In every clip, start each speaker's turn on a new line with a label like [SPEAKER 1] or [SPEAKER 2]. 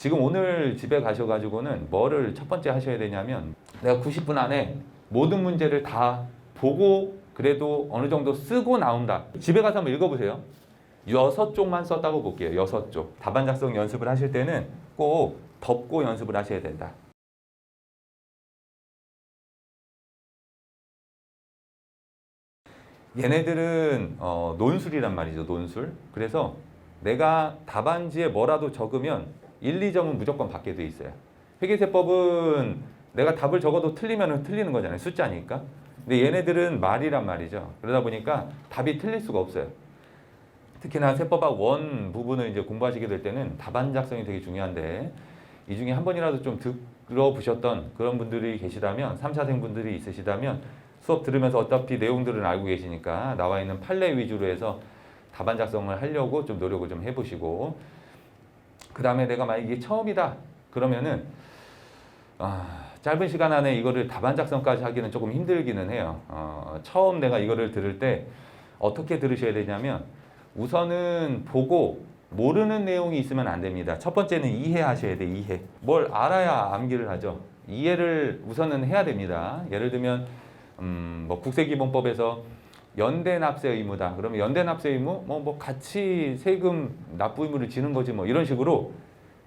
[SPEAKER 1] 지금 오늘 집에 가셔가지고는 뭐를 첫 번째 하셔야 되냐면 내가 90분 안에 모든 문제를 다 보고 그래도 어느 정도 쓰고 나온다. 집에 가서 한번 읽어보세요. 여섯 쪽만 썼다고 볼게요. 여섯 쪽. 답안 작성 연습을 하실 때는 꼭 덮고 연습을 하셔야 된다. 얘네들은 어, 논술이란 말이죠. 논술. 그래서 내가 답안지에 뭐라도 적으면 1, 2점은 무조건 받게 돼 있어요. 회계세법은 내가 답을 적어도 틀리면 틀리는 거잖아요. 숫자니까. 근데 얘네들은 말이란 말이죠. 그러다 보니까 답이 틀릴 수가 없어요. 특히나 세법학 원 부분을 이제 공부하시게 될 때는 답안 작성이 되게 중요한데 이 중에 한 번이라도 좀 들어보셨던 그런 분들이 계시다면 3, 4생 분들이 있으시다면 수업 들으면서 어차피 내용들은 알고 계시니까 나와 있는 판례 위주로 해서 답안 작성을 하려고 좀 노력을 좀 해보시고 그 다음에 내가 만약 이게 처음이다 그러면은 아, 짧은 시간 안에 이거를 답안 작성까지 하기는 조금 힘들기는 해요. 어, 처음 내가 이거를 들을 때 어떻게 들으셔야 되냐면 우선은 보고 모르는 내용이 있으면 안 됩니다. 첫 번째는 이해하셔야 돼, 이해. 뭘 알아야 암기를 하죠. 이해를 우선은 해야 됩니다. 예를 들면 음, 뭐 국세기본법에서 연대 납세 의무다. 그러면 연대 납세 의무 뭐 뭐 같이 세금 납부 의무를 지는 거지 뭐 이런 식으로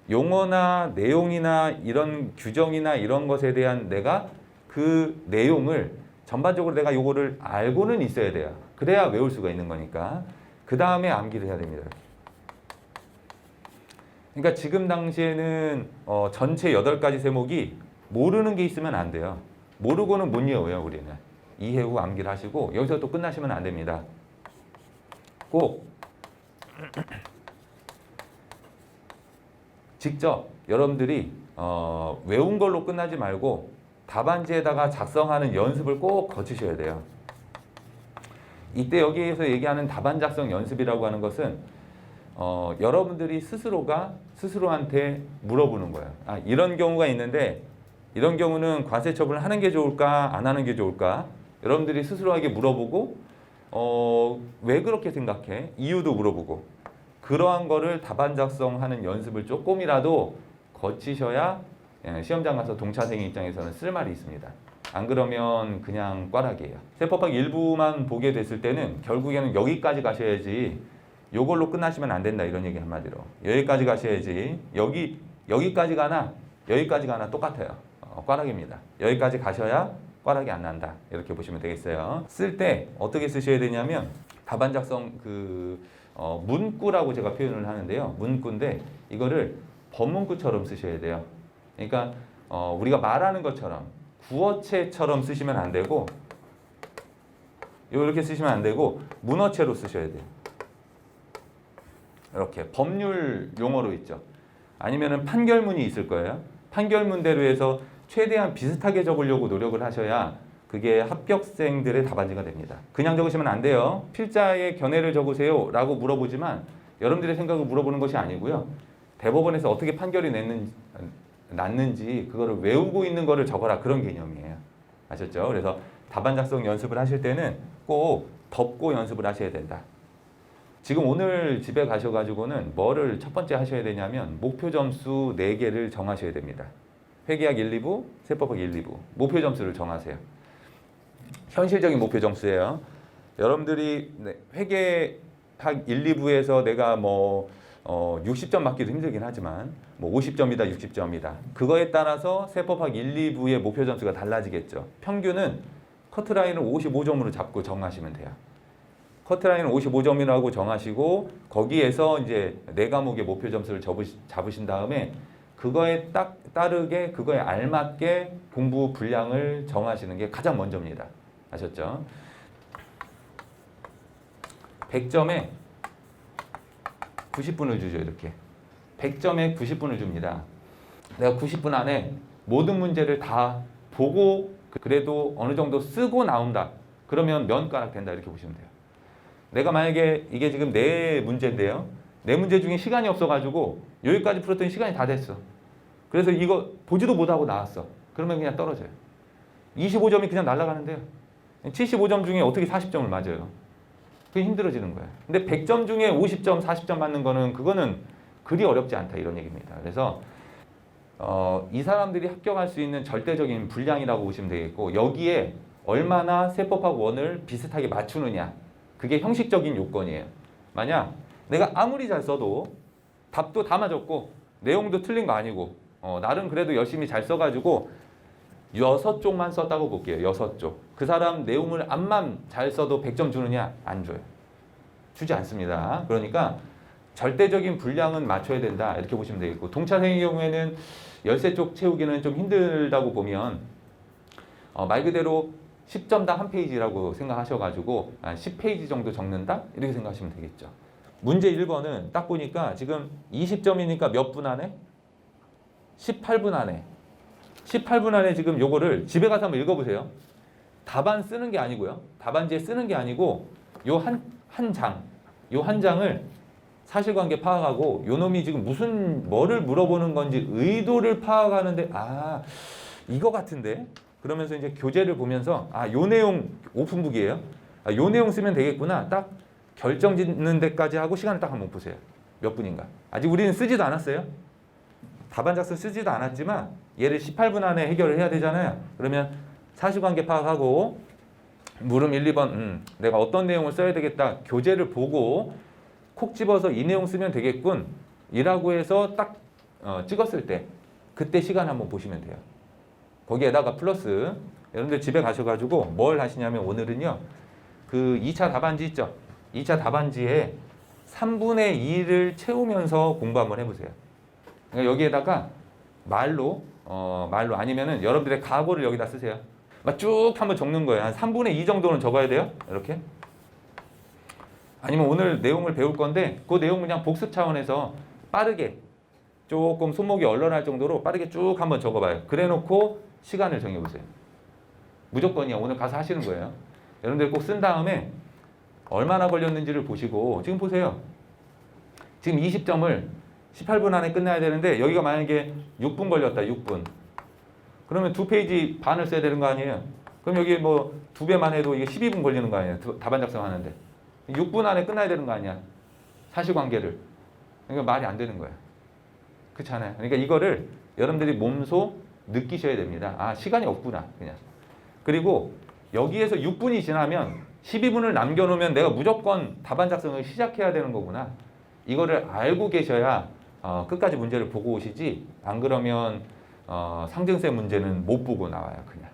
[SPEAKER 1] 용어나 내용이나 이런 규정이나 이런 것에 대한 내가 그 내용을 전반적으로 내가 요거를 알고는 있어야 돼요. 그래야 외울 수가 있는 거니까. 그 다음에 암기를 해야 됩니다. 그러니까 지금 당시에는 어, 전체 8가지 세목이 모르는 게 있으면 안 돼요. 모르고는 못 외워요, 우리는. 이해 후 암기를 하시고 여기서 또 끝나시면 안 됩니다. 꼭 직접 여러분들이 어, 외운 걸로 끝나지 말고 답안지에다가 작성하는 연습을 꼭 거치셔야 돼요. 이때 여기에서 얘기하는 답안 작성 연습이라고 하는 것은 어, 여러분들이 스스로가 스스로한테 물어보는 거예요. 아, 이런 경우가 있는데 이런 경우는 관세 처분을 하는 게 좋을까 안 하는 게 좋을까 여러분들이 스스로에게 물어보고 어, 왜 그렇게 생각해 이유도 물어보고 그러한 거를 답안 작성하는 연습을 조금이라도 거치셔야 예, 시험장 가서 동차생 입장에서는 쓸 말이 있습니다. 안 그러면 그냥 꽈락이에요. 세법학 일부만 보게 됐을 때는 결국에는 여기까지 가셔야지 요걸로 끝나시면 안 된다 이런 얘기 한마디로 여기까지 가셔야지 여기 여기까지 가나 여기까지 가나 똑같아요. 어, 꽈락입니다. 여기까지 가셔야 꽈락이 안 난다 이렇게 보시면 되겠어요. 쓸 때 어떻게 쓰셔야 되냐면 답안 작성 그 어, 문구라고 제가 표현을 하는데요. 문구인데 이거를 법문구처럼 쓰셔야 돼요. 그러니까 어, 우리가 말하는 것처럼 구어체처럼 쓰시면 안 되고 이렇게 쓰시면 안 되고 문어체로 쓰셔야 돼요. 이렇게 법률 용어로 있죠. 아니면은 판결문이 있을 거예요. 판결문대로 해서 최대한 비슷하게 적으려고 노력을 하셔야 그게 합격생들의 답안지가 됩니다. 그냥 적으시면 안 돼요. 필자의 견해를 적으세요 라고 물어보지만 여러분들의 생각을 물어보는 것이 아니고요. 대법원에서 어떻게 판결이 냈는지, 났는지 그거를 외우고 있는 거를 적어라 그런 개념이에요. 아셨죠? 그래서 답안 작성 연습을 하실 때는 꼭 덮고 연습을 하셔야 된다. 지금 오늘 집에 가셔가지고는 뭐를 첫 번째 하셔야 되냐면 목표 점수 4개를 정하셔야 됩니다. 회계학 1, 2부, 세법학 1, 2부 목표 점수를 정하세요. 현실적인 목표 점수예요. 여러분들이 네, 회계학 1, 2부에서 내가 뭐 어, 60점 맞기도 힘들긴 하지만 뭐 50점이다, 60점이다. 그거에 따라서 세법학 1, 2부의 목표 점수가 달라지겠죠. 평균은 커트라인을 55점으로 잡고 정하시면 돼요. 커트라인은 55점이라고 정하시고 거기에서 이제 네 과목의 목표 점수를 잡으신 다음에 그거에 딱 따르게 그거에 알맞게 공부 분량을 정하시는 게 가장 먼저입니다. 아셨죠? 100점에 90분을 주죠, 이렇게. 100점에 90분을 줍니다. 내가 90분 안에 모든 문제를 다 보고 그래도 어느 정도 쓰고 나온다. 그러면 면가락 된다. 이렇게 보시면 돼요. 내가 만약에 이게 지금 네 문제인데요. 네 문제 중에 시간이 없어가지고 여기까지 풀었더니 시간이 다 됐어. 그래서 이거 보지도 못하고 나왔어. 그러면 그냥 떨어져요. 25점이 그냥 날아가는데요. 75점 중에 어떻게 40점을 맞아요? 그게 힘들어지는 거예요. 근데 100점 중에 50점, 40점 맞는 거는 그거는 그리 어렵지 않다 이런 얘기입니다. 그래서 어, 이 사람들이 합격할 수 있는 절대적인 분량이라고 보시면 되겠고 여기에 얼마나 세법학 원을 비슷하게 맞추느냐 그게 형식적인 요건이에요. 만약 내가 아무리 잘 써도 답도 다 맞았고 내용도 틀린 거 아니고 어, 나름 그래도 열심히 잘 써가지고 여섯 쪽만 썼다고 볼게요. 여섯 쪽. 그 사람 내용을 암만 잘 써도 100점 주느냐? 안 줘요. 주지 않습니다. 그러니까 절대적인 분량은 맞춰야 된다. 이렇게 보시면 되겠고 동차생의 경우에는 열세 쪽 채우기는 좀 힘들다고 보면 어, 말 그대로 10점당 한 페이지라고 생각하셔가지고 한 10페이지 정도 적는다? 이렇게 생각하시면 되겠죠. 문제 1번은 딱 보니까 지금 20점이니까 몇 분 안에? 18분 안에. 18분 안에 지금 요거를 집에 가서 한번 읽어보세요. 답안 쓰는 게 아니고요. 답안지에 쓰는 게 아니고 요 한 한 장, 요 한 장을 사실관계 파악하고 요 놈이 지금 무슨 뭐를 물어보는 건지 의도를 파악하는데 아 이거 같은데 그러면서 이제 교재를 보면서 아 요 내용 오픈북이에요. 아, 요 내용 쓰면 되겠구나. 딱 결정 짓는 데까지 하고 시간을 딱 한번 보세요. 몇 분인가. 아직 우리는 쓰지도 않았어요. 답안 작성 쓰지도 않았지만 얘를 18분 안에 해결을 해야 되잖아요. 그러면 사실관계 파악하고 물음 1, 2번 음, 내가 어떤 내용을 써야 되겠다. 교재를 보고 콕 집어서 이 내용 쓰면 되겠군. 이라고 해서 딱 어, 찍었을 때 그때 시간 한번 보시면 돼요. 거기에다가 플러스 여러분들 집에 가셔가지고 뭘 하시냐면 오늘은요 그 2차 답안지 있죠 2차 답안지에 3분의 2를 채우면서 공부 한번 해보세요 그러니까 여기에다가 말로 어, 말로 아니면은 여러분들의 각오를 여기다 쓰세요 막 쭉 한번 적는 거예요 한 3분의 2 정도는 적어야 돼요 이렇게 아니면 오늘 내용을 배울 건데 그 내용 그냥 복습 차원에서 빠르게 조금 손목이 얼얼할 정도로 빠르게 쭉 한번 적어봐요. 그래놓고 시간을 정해보세요. 무조건이야. 오늘 가서 하시는 거예요. 여러분들 꼭 쓴 다음에 얼마나 걸렸는지를 보시고 지금 보세요. 지금 20점을 18분 안에 끝내야 되는데 여기가 만약에 6분 걸렸다. 6분. 그러면 두 페이지 반을 써야 되는 거 아니에요? 그럼 여기 뭐 두 배만 해도 이게 12분 걸리는 거 아니에요? 두- 답안 작성하는데. 6분 안에 끝나야 되는 거 아니야? 사실관계를. 그러니까 말이 안 되는 거예요. 그렇잖아요. 그러니까 이거를 여러분들이 몸소 느끼셔야 됩니다. 아, 시간이 없구나. 그냥. 그리고 여기에서 6분이 지나면 12분을 남겨놓으면 내가 무조건 답안 작성을 시작해야 되는 거구나. 이거를 알고 계셔야 어, 끝까지 문제를 보고 오시지. 안 그러면 어, 상증세 문제는 못 보고 나와요. 그냥.